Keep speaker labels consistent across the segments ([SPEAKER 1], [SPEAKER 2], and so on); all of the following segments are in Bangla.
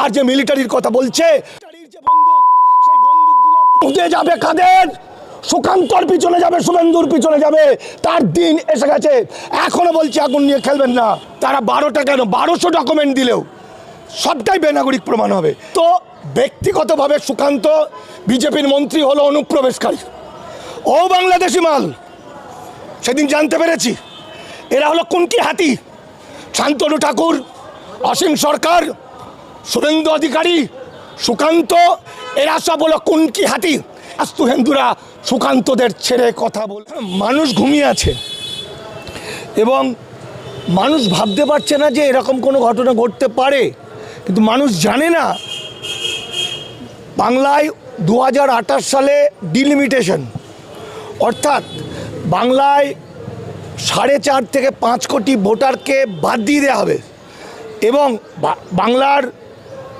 [SPEAKER 1] আর যে মিলিটারির কথা বলছে উঠে যাবে কাদের? সুকান্তর পিছনে যাবে, শুভেন্দুর পিছনে যাবে, তার দিন এসে গেছে। এখনও বলছে, আগুন নিয়ে খেলবেন না। তারা বারোটা কেন? বারোশো ডকুমেন্ট দিলেও সবটাই বেনাগরিক প্রমাণ হবে। তো ব্যক্তিগতভাবে সুকান্ত বিজেপির মন্ত্রী হলো অনুপ্রবেশকারী। ও বাংলাদেশি মাল। সেদিন জানতে পেরেছি। এরা হলো কুনকি হাতি। শান্তনু ঠাকুর, অসীম সরকার সুরেন্দ্র অধিকারী, সুকান্ত, এরা সব হলো কুনকি হাতি। আস্তু হিন্দুরা সুকান্তদের ছেড়ে কথা বল মানুষ ঘুমিয়ে আছে। এবং মানুষ ভাবতে পারছে না যে এরকম কোনো ঘটনা ঘটতে পারে। কিন্তু মানুষ জানে না। বাংলায় দু হাজার আঠাশ সালে ডিলিমিটেশন অর্থাৎ বাংলায় সাড়ে চার থেকে পাঁচ কোটি ভোটারকে বাদ দিয়ে দেওয়া হবে। এবং বাংলার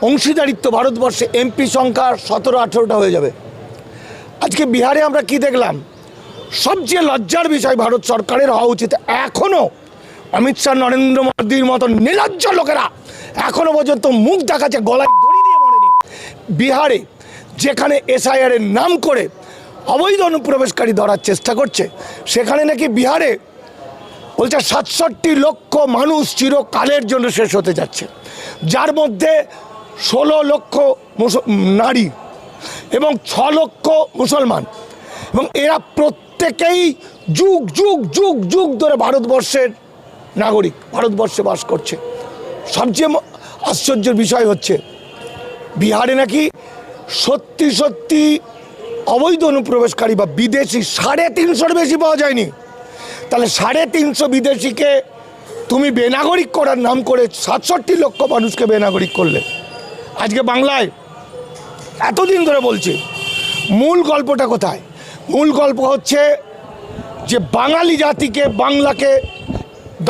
[SPEAKER 1] অংশীদারিত্ব ভারতবর্ষে এমপি সংখ্যা সতেরো, আঠেরোটা হয়ে যাবে। আজকে বিহারে আমরা কি দেখলাম? সবচেয়ে লজ্জার বিষয় ভারত সরকারের হওয়া উচিত। এখনও অমিত শাহ, নরেন্দ্র মোদীর মতো নির্লজ্জ লোকেরা এখনও পর্যন্ত মুখ দেখাচ্ছে, গলায় দড়ি দিয়ে মরেনি। বিহারে যেখানে এসআইআর এর নাম করে অবৈধ অনুপ্রবেশকারী ধরার চেষ্টা করছে, সেখানে নাকি বিহারে বলছে সাতষট্টি লক্ষ মানুষ চিরকালের জন্য শেষ হতে যাচ্ছে। যার মধ্যে ষোলো লক্ষ নারী এবং ছ লক্ষ মুসলমান। এবং এরা প্রত্যেকেই যুগ যুগ যুগ যুগ ধরে ভারতবর্ষের নাগরিক, ভারতবর্ষে বাস করছে। সবচেয়ে আশ্চর্যের বিষয় হচ্ছে, বিহারে নাকি সত্যি সত্যি অবৈধ অনুপ্রবেশকারী বা বিদেশি সাড়ে তিনশোর বেশি পাওয়া যায়নি। তাহলে সাড়ে তিনশো বিদেশিকে তুমি বেনাগরিক করার নাম করে সাতষট্টি লক্ষ মানুষকে বেনাগরিক করলে। আজকে বাংলায় এতদিন ধরে বলছি, মূল গল্পটা কোথায়? মূল গল্প হচ্ছে যে বাঙালি জাতিকে বাংলাকে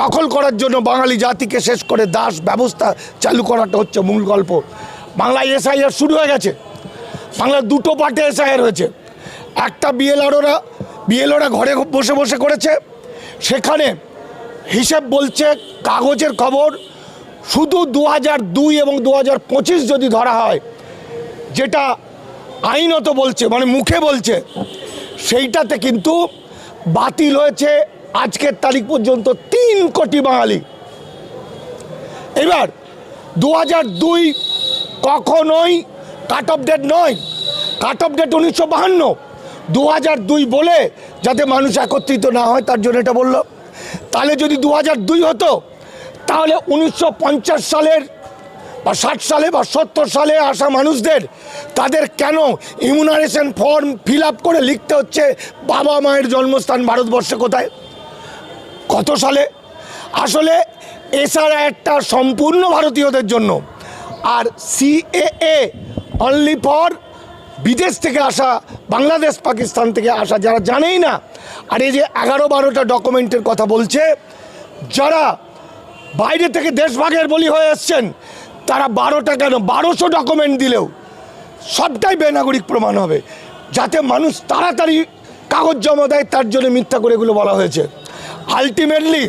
[SPEAKER 1] দখল করার জন্য বাঙালি জাতিকে শেষ করে দাস ব্যবস্থা চালু করাটা হচ্ছে মূল গল্প। বাংলায় এসআইআর শুরু হয়ে গেছে। বাংলার দুটো পার্টে এসআইআর হয়েছে। একটা বিএলআরওরা, বিএলওরা ঘরে বসে বসে করেছে। সেখানে হিসেব বলছে, কাগজের খবর শুধু দু দুই এবং দু হাজার পঁচিশ যদি ধরা হয়, যেটা আইনত বলছে মানে মুখে বলছে, সেইটাতে কিন্তু বাতিল হয়েছে আজকের তারিখ পর্যন্ত তিন কোটি বাঙালি। এবার দু দুই কখনোই কাট অফ ডেট নয় কাট অফ ডেট উনিশশো বাহান্ন দু দুই বলে যাতে মানুষ একত্রিত না হয়, তার জন্য এটা বলল। তাহলে যদি দু দুই হতো তাহলে উনিশশো পঞ্চাশ সালের বা ষাট সালে বা সত্তর সালে আসা মানুষদের তাদের কেন ইমিউনাইজেশন ফর্ম ফিল করে লিখতে হচ্ছে বাবা মায়ের জন্মস্থান ভারতবর্ষে কোথায়? কত সালে? আসলে এছাড়া একটা সম্পূর্ণ ভারতীয়দের জন্য। আর সিএএ অনলি ফর বিদেশ থেকে আসা, বাংলাদেশ, পাকিস্তান থেকে আসা যারা জানেই না, আর এই যে এগারো বারোটা ডকুমেন্টের কথা বলছে, যারা বাইরে থেকে দেশভাগের বলি হয়ে এসছেন, তারা বারোটা কেন? বারোশো ডকুমেন্ট দিলেও সবটাই বেনাগরিক প্রমাণ হবে, যাতে মানুষ তাড়াতাড়ি কাগজ জমা দেয়, তার জন্য মিথ্যা করে এগুলো বলা হয়েছে। আলটিমেটলি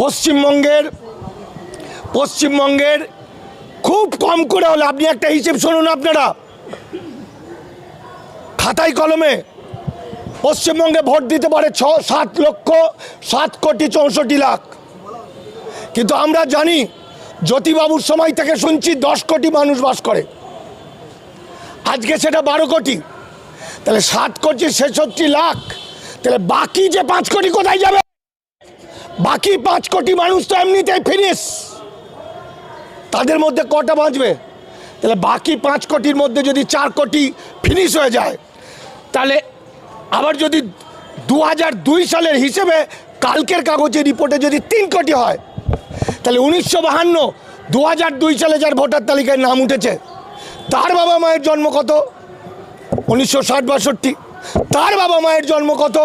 [SPEAKER 1] পশ্চিমবঙ্গের পশ্চিমবঙ্গের খুব কম করে হলে, আপনি একটা হিসেব শুনুন আপনারা। খাতায় কলমে পশ্চিমবঙ্গে ভোট দিতে পারে ছ, সাত লক্ষ, সাত কোটি চৌষট্টি লাখ। কিন্তু আমরা জানি জ্যোতিবাবুর সময় থেকে শুনছি দশ কোটি মানুষ বাস করে। আজকে সেটা বারো কোটি। তাহলে সাত কোটি ছেষট্টি লাখ। তাহলে বাকি যে পাঁচ কোটি কোথায় যাবে? বাকি পাঁচ কোটি মানুষ তো এমনিতেই ফিনিস তাদের মধ্যে কটা বাঁচবে? তাহলে বাকি পাঁচ কোটির মধ্যে যদি চার কোটি ফিনিশ হয়ে যায়, তাহলে আবার যদি দু হাজার দুই সালের হিসেবে কালকের কাগজের রিপোর্টে যদি তিন কোটি হয় তাহলে উনিশশো বাহান্ন দু হাজার দুই সালে যার ভোটার তালিকায় নাম উঠেছে, তার বাবা মায়ের জন্ম কত? উনিশশো ষাট বাষট্টি। তার বাবা মায়ের জন্ম কত?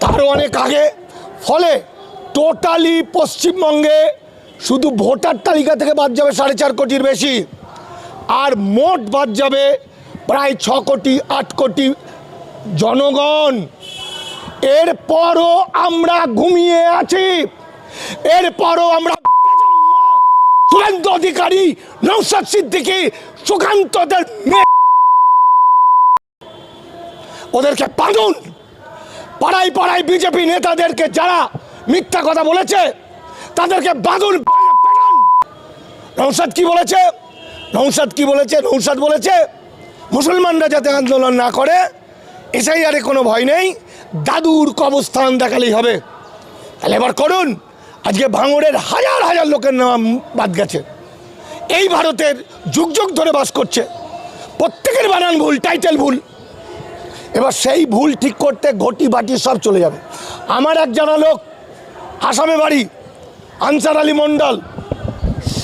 [SPEAKER 1] তারও অনেক আগে। ফলে টোটালি পশ্চিমবঙ্গে শুধু ভোটার তালিকা থেকে বাদ যাবে সাড়ে চার কোটির বেশি, আর মোট বাদ যাবে প্রায় ছ কোটি, আট কোটি জনগণ। এরপরও আমরা ঘুমিয়ে আছি। এরপরও আমরা শুভেন্দু অধিকারী নৌসাদ সিদ্দিকি সুকান্তদের ওদেরকে পাদুন পাড়ায় পাড়ায় বিজেপি নেতাদেরকে যারা মিথ্যা কথা বলেছে, তাদেরকে বাঁধুন নৌসাদ কি বলেছে? নৌসাদ কি বলেছে? নৌসাদ বলেছে, মুসলমানরা যাতে আন্দোলন না করে, এসআইআরে কোনো ভয় নেই, দাদুর কবস্থান দেখালেই হবে। তাহলে এবার করুন। আজকে ভাঙড়ের হাজার হাজার লোকের নাম বাদ গেছে। এই ভারতের যুগ যুগ ধরে বাস করছে। প্রত্যেকের বানান ভুল টাইটেল ভুল। এবার সেই ভুল ঠিক করতে ঘটি বাটি সব চলে যাবে। আমার এক জানা লোক, আসামে বাড়ি, আনসার আলী মণ্ডল,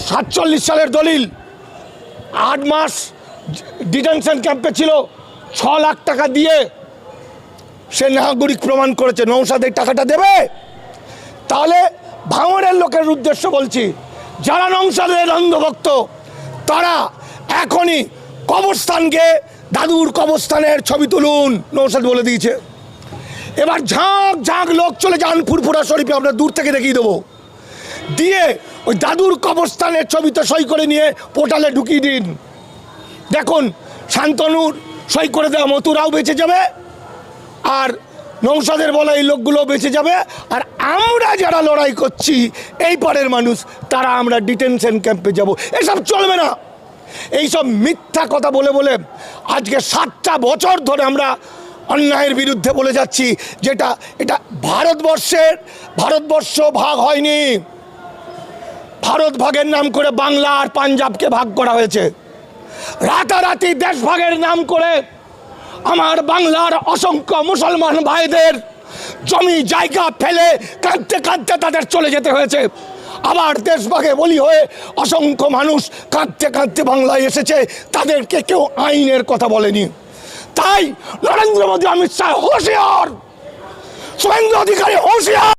[SPEAKER 1] সাতচল্লিশ সালের দলিল। আট মাস ডিটেনশন ক্যাম্পে ছিল, ছ লাখ টাকা দিয়ে। সে নাগরিক প্রমাণ করেছে, নৌসাদের টাকাটা দেবে। তাহলে ভাঙড়ের লোকের উদ্দেশ্য বলছি, যারা নৌসাদের অন্ধভক্ত, তারা এখনই কবরস্থানকে দাদুর কবরস্থানের ছবি তুলুন, নৌসাদ বলে দিয়েছে। এবার ঝাঁক ঝাঁক লোক চলে যান ফুরফুরা শরীফে, আমরা দূর থেকে দেখিয়ে দেবো। দিয়ে ওই দাদুর কবরস্থানের ছবিতে সই করে নিয়ে পোর্টালে ঢুকিয়ে দিন। দেখুন, শান্তনুর সই করে দেওয়া মতুরাও বেঁচে যাবে, আর নৌসাদের বলা এই লোকগুলো বেঁচে যাবে। আর আমরা যারা লড়াই করছি, এই পারের মানুষ, তারা আমরা ডিটেনশন ক্যাম্পে যাব। এসব চলবে না। এইসব মিথ্যা কথা বলে বলে আজকে সাতটা বছর ধরে আমরা অন্যায়ের বিরুদ্ধে বলে যাচ্ছি, যেটা, এটা ভারতবর্ষের, ভারতবর্ষ ভাগ হয়নি। ভারত ভাগের নাম করে বাংলা আর পাঞ্জাবকে ভাগ করা হয়েছে। রাতারাতি দেশ ভাগের নাম করে আমার বাংলার অসংখ্য মুসলমান ভাইদের জমি, জায়গা ফেলে কাঁদতে কাঁদতে তাদের চলে যেতে হয়েছে। আবার দেশভাগে বলি হয়ে অসংখ্য মানুষ কাঁদতে কাঁদতে বাংলায় এসেছে, তাদেরকে কেউ আইনের কথা বলেনি। তাই নরেন্দ্র মোদী, অমিত শাহ হুঁশিয়ার! শুভেন্দু অধিকারী হুঁশিয়ার!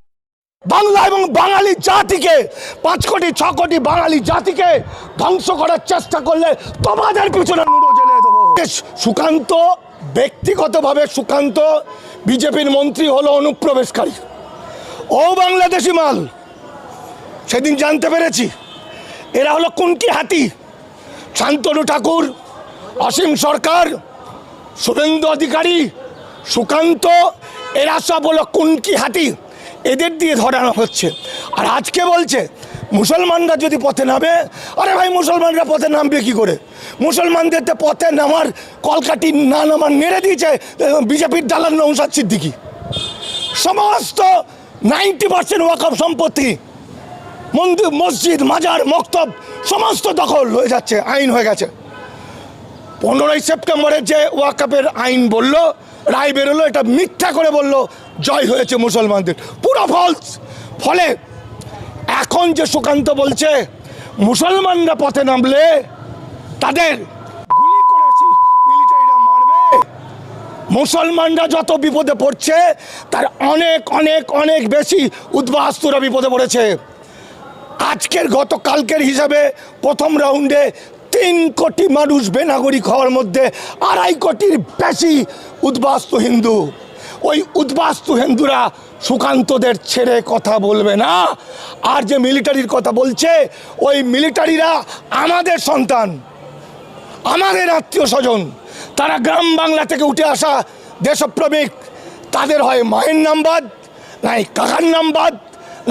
[SPEAKER 1] বাংলা এবং বাঙালি জাতিকে, পাঁচ কোটি, ছ কোটি বাঙালি জাতিকে ধ্বংস করার চেষ্টা করলে তোমাদের পিছনে নুড়ো জেলে দেবো। সুকান্ত ব্যক্তিগতভাবে সুকান্ত বিজেপির মন্ত্রী হলো অনুপ্রবেশকারী। ও বাংলাদেশি মাল। সেদিন জানতে পেরেছি, এরা হলো কুনকি হাতি। শান্তনু ঠাকুর, অসীম সরকার, শুভেন্দু অধিকারী, সুকান্ত, এরা সব হলো কুনকি হাতি। এদের দিয়ে ধরানো হচ্ছে। আর আজকে বলছে মুসলমানরা যদি পথে নামে, আরে ভাই মুসলমানরা পথে নামবে কি করে? মুসলমানদের তো পথে নামার কলকাটি না নামার নেড়ে দিয়েছে বিজেপির দালাল নৌসাদ সিদ্দিকি। সমস্ত নাইনটি পার্সেন্ট ওয়াকফ সম্পত্তি, মন্দির, মসজিদ, মাজার, মক্তব, সমস্ত দখল হয়ে যাচ্ছে, আইন হয়ে গেছে। পনেরোই সেপ্টেম্বরের যে ওয়াকাপের আইন বলল, রায় বেরোলো, এটা মিথ্যা করে বলল, জয় হয়েছে মুসলমানদের। পুরো ফলস ফলে এখন যে সুকান্ত বলছে, মুসলমানরা পথে নামলে তাদের গুলি মিলিটারিরা মারবে। মুসলমানরা যত বিপদে পড়ছে, তার অনেক অনেক অনেক বেশি উদ্বাস্তুরা বিপদে পড়েছে। আজকের গতকালকের হিসাবে প্রথম রাউন্ডে তিন কোটি মানুষ বেনাগরিক হওয়ার মধ্যে আড়াই কোটির বেশি উদ্বাস্তু হিন্দু। ওই উদ্বাস্তু হিন্দুরা সুকান্তদের ছেড়ে কথা বলবে না। আর যে মিলিটারির কথা বলছে, ওই মিলিটারিরা আমাদের সন্তান, আমাদের আত্মীয় স্বজন। তারা গ্রাম বাংলা থেকে উঠে আসা দেশপ্রেমিক, তাদের হয় মায়ের নাম বাদ, নাই কাকার নাম বাদ,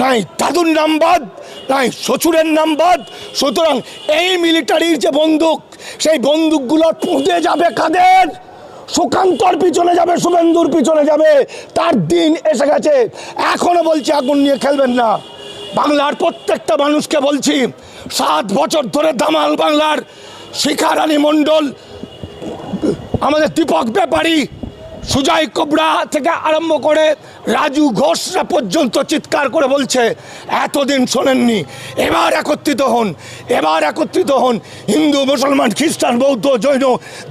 [SPEAKER 1] নাই দাদুর নাম বাদ, নাই শ্বশুরের নাম বাদ। সুতরাং এই মিলিটারির যে বন্দুক, সেই বন্দুকগুলো পুঁতে যাবে কাদের? সুকান্তর পিছনে যাবে, শুভেন্দুর পিছনে যাবে। তার দিন এসে গেছে। এখনও বলছি, আগুন নিয়ে খেলবেন না। বাংলার প্রত্যেকটা মানুষকে বলছি, সাত বছর ধরে দামাল বাংলার শিখারানি মণ্ডল, আমাদের দীপক ব্যাপারী সুজয় কোবরা থেকে আরম্ভ করে রাজু ঘোষরা পর্যন্ত চিৎকার করে বলছে, এতদিন শোনেননি, এবার একত্রিত হন, এবার একত্রিত হন। হিন্দু, মুসলমান, খ্রিস্টান, বৌদ্ধ, জৈন,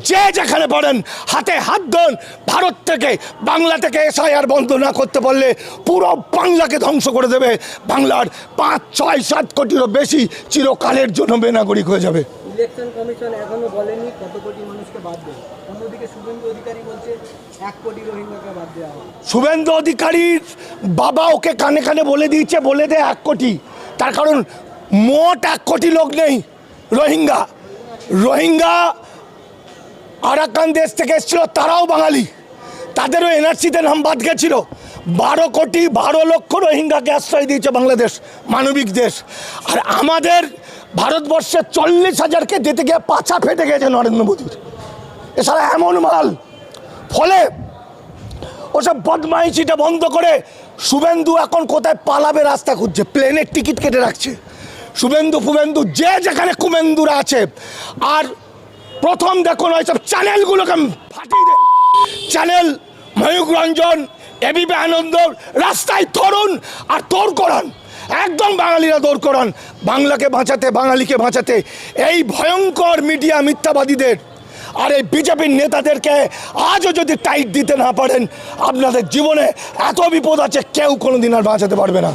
[SPEAKER 1] যে যেখানে পড়েন, হাতে হাত দেন ভারত থেকে, বাংলা থেকে এসআইআর বন্ধ না করতে পারলে পুরো বাংলাকে ধ্বংস করে দেবে। বাংলার পাঁচ, ছয়, সাত কোটিরও বেশি চিরকালের জন্য বেনাগরিক হয়ে যাবে।
[SPEAKER 2] ইলেকশন কমিশন এখনও বলেনি কত কোটি মানুষকে বাদ দেবে। অন্যদিকে শুভেন্দু অধিকারী বলছে
[SPEAKER 1] শুভেন্দু অধিকারীর বাবা ওকে কানে কানে বলে দিয়েছে, বলে দে এক কোটি। তার কারণ মোট এক কোটি লোক নেই, রোহিঙ্গা। রোহিঙ্গা আরাকান দেশ থেকে এসেছিল, তারাও বাঙালি। তাদেরও এনআরসিতে নাম বাদ গেছিল। বারো কোটি, বারো লক্ষ রোহিঙ্গাকে আশ্রয় দিয়েছে বাংলাদেশ, মানবিক দেশ। আর আমাদের ভারতবর্ষের চল্লিশ হাজারকে দিতে গিয়ে পাছা ফেটে গেছে নরেন্দ্র মোদীর। এছাড়া এমন মাল ফলে ওসব বদমাইশিটা বন্ধ করে শুভেন্দু এখন কোথায় পালাবে রাস্তা খুঁজছে, প্লেনের টিকিট কেটে রাখছে। শুভেন্দু ফুবেন্দু যে যেখানে কুমেন্দুরা আছে, আর প্রথম দেখুন ওইসব চ্যানেলগুলোকে ফাটিয়ে দেয় চ্যানেল ময়ূক রঞ্জন, এবিপি আনন্দ, রাস্তায় তরুণ আর তোর করান। একদম বাঙালিরা দৌড় করান। বাংলাকে বাঁচাতে, বাঙালিকে বাঁচাতে, এই ভয়ঙ্কর মিডিয়া মিথ্যাবাদীদের আর এই বিজেপির নেতাদেরকে আজও যদি টাইট দিতে না পারেন, আপনাদের জীবনে এত বিপদ আছে, কেউ কোনোদিন আর বাঁচাতে পারবে না।